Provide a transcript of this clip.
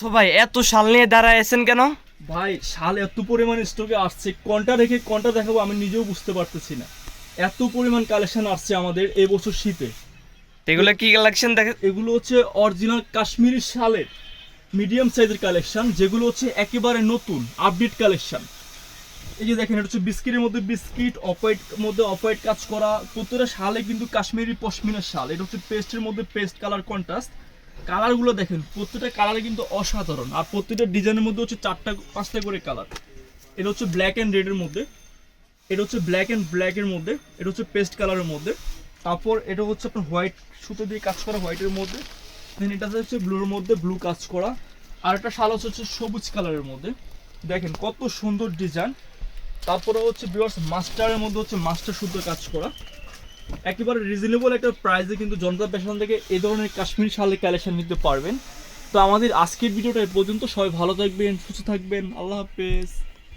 তো ভাই এত শাল নিয়ে দাঁড়ায় আছেন কেন? ভাই শাল এত পরিমাণ স্টকে আসছে কোনটা রেখে কোনটা দেখাবো আমি নিজেও বুঝতে পারতেছি না। এত পরিমাণ কালেকশন আসছে আমাদের এবছর শীতে। এগুলো কি কালেকশন দেখে? এগুলো হচ্ছে অরিজিনাল কাশ্মীরি শালের মিডিয়াম সাইজের কালেকশন যেগুলো হচ্ছে একেবারে নতুন আপডেট কালেকশন এই যে দেখেন এটা হচ্ছে বিস্কিটের মধ্যে বিস্কিট অফ হোয়াইট মধ্যে অফ হোয়াইট কাজ করা। প্রত্যেকটা শালে কিন্তু কাশ্মীরি পশমিনার শাল। এটা হচ্ছে পেস্টের মধ্যে পেস্ট কালার কন্ট্রাস্ট কালারগুলো দেখেন, প্রত্যেকটা কালারে কিন্তু অসাধারণ। আর প্রত্যেকটা ডিজাইনের মধ্যে হচ্ছে চারটা, পাঁচটা করে কালার। এটা হচ্ছে ব্ল্যাক অ্যান্ড রেডের মধ্যে। এটা হচ্ছে ব্ল্যাক অ্যান্ড ব্ল্যাকের মধ্যে। এটা হচ্ছে পেস্ট কালারের মধ্যে। তারপর এটা হচ্ছে আপনার হোয়াইট সুতো দিয়ে কাজ করা হোয়াইটের মধ্যে। দেন এটা হচ্ছে ব্লুর মধ্যে ব্লু কাজ করা। আর একটা শাল হচ্ছে সবুজ কালারের মধ্যে। দেখেন কত সুন্দর ডিজাইন তারপরে হচ্ছে বিয়ার্স মাস্টারের মধ্যে হচ্ছে মাস্টার শুদ্ধ কাজ করা। একেবারে রিজনেবল একটা প্রাইসে কিন্তু জনতা ফ্যাশন থেকে এ ধরনের কাশ্মীর শালের কালেকশন নিতে পারবেন। তো আমাদের আজকের ভিডিওটা পর্যন্ত। সবাই ভালো থাকবেন, সুস্থ থাকবেন। আল্লাহ হাফেজ।